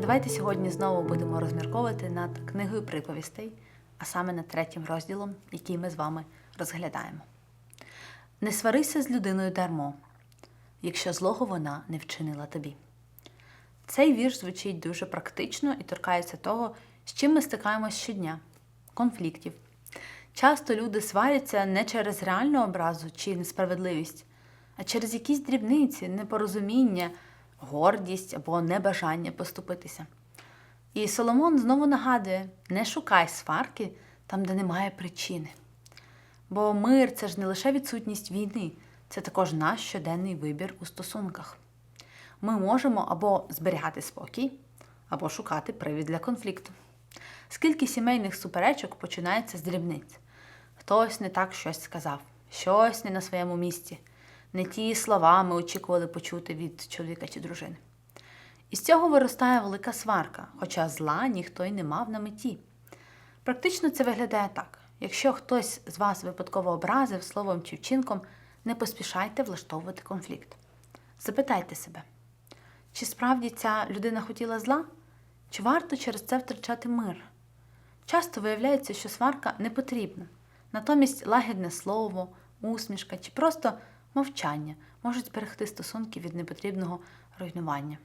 Давайте сьогодні знову будемо розмірковувати над книгою приповістей, а саме над третім розділом, який ми з вами розглядаємо. Не сварися з людиною дармо, якщо злого вона не вчинила тобі. Цей вірш звучить дуже практично і торкається того, з чим ми стикаємося щодня конфліктів. Часто люди сваряться не через реальну образу чи несправедливість, а через якісь дрібниці, непорозуміння, гордість або небажання поступитися. І Соломон знову нагадує: не шукай сварки там, де немає причини. Бо мир це ж не лише відсутність війни, це також наш щоденний вибір у стосунках. Ми можемо або зберігати спокій, або шукати привід для конфлікту. Скільки сімейних суперечок починається з дрібниць? Хтось не так щось сказав, щось не на своєму місці, не ті слова ми очікували почути від чоловіка чи дружини. І з цього виростає велика сварка, хоча зла ніхто й не мав на меті. Практично це виглядає так: якщо хтось з вас випадково образив словом чи вчинком, не поспішайте влаштовувати конфлікт. Запитайте себе, чи справді ця людина хотіла зла, чи варто через це втрачати мир? Часто виявляється, що сварка не потрібна. Натомість лагідне слово, усмішка чи просто мовчання можуть зберегти стосунки від непотрібного руйнування.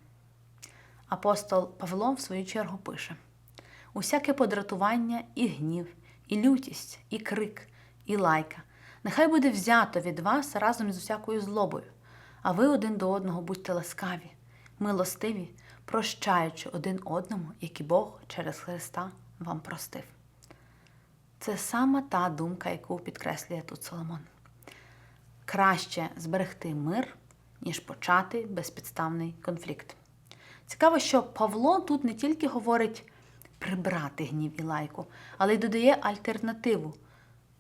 Апостол Павло, в свою чергу, пише: усяке подратування і гнів, і лютість, і крик, і лайка. Нехай буде взято від вас разом з усякою злобою, а ви один до одного будьте ласкаві, милостиві, прощаючи один одному, як і Бог через Христа вам простив. Це саме та думка, яку підкреслює тут Соломон. Краще зберегти мир, ніж почати безпідставний конфлікт. Цікаво, що Павло тут не тільки говорить прибрати гнів і лайку, але й додає альтернативу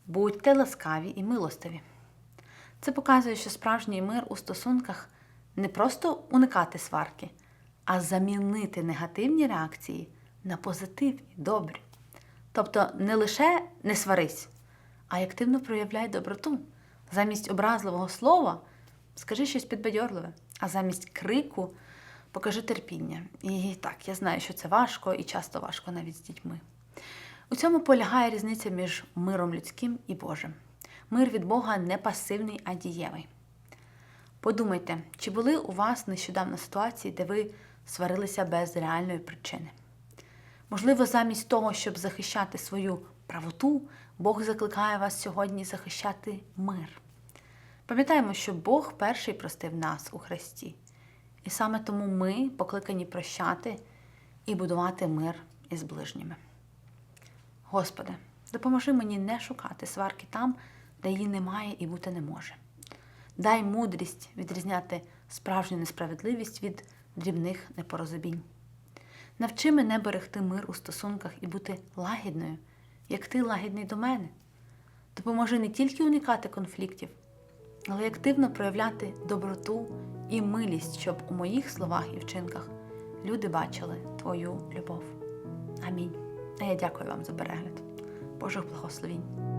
будьте ласкаві і милостиві. Це показує, що справжній мир у стосунках не просто уникати сварки, а замінити негативні реакції на позитивні, добрі. Тобто не лише не сварись, а й активно проявляй доброту. Замість образливого слова скажи щось підбадьорливе, а замість крику покажи терпіння. І так, я знаю, що це важко і часто важко навіть з дітьми. У цьому полягає різниця між миром людським і Божим. Мир від Бога не пасивний, а дієвий. Подумайте, чи були у вас нещодавно ситуації, де ви сварилися без реальної причини? Можливо, замість того, щоб захищати свою правоту, Бог закликає вас сьогодні захищати мир. Пам'ятаємо, що Бог перший простив нас у Христі. І саме тому ми покликані прощати і будувати мир із ближніми. Господи, допоможи мені не шукати сварки там, де її немає і бути не може. Дай мудрість відрізняти справжню несправедливість від дрібних непорозумінь. Навчи мене берегти мир у стосунках і бути лагідною, як ти лагідний до мене. Допоможи не тільки уникати конфліктів, але й активно проявляти доброту і милість, щоб у моїх словах і вчинках люди бачили Твою любов. Амінь. А я дякую вам за перегляд. Божих благословінь.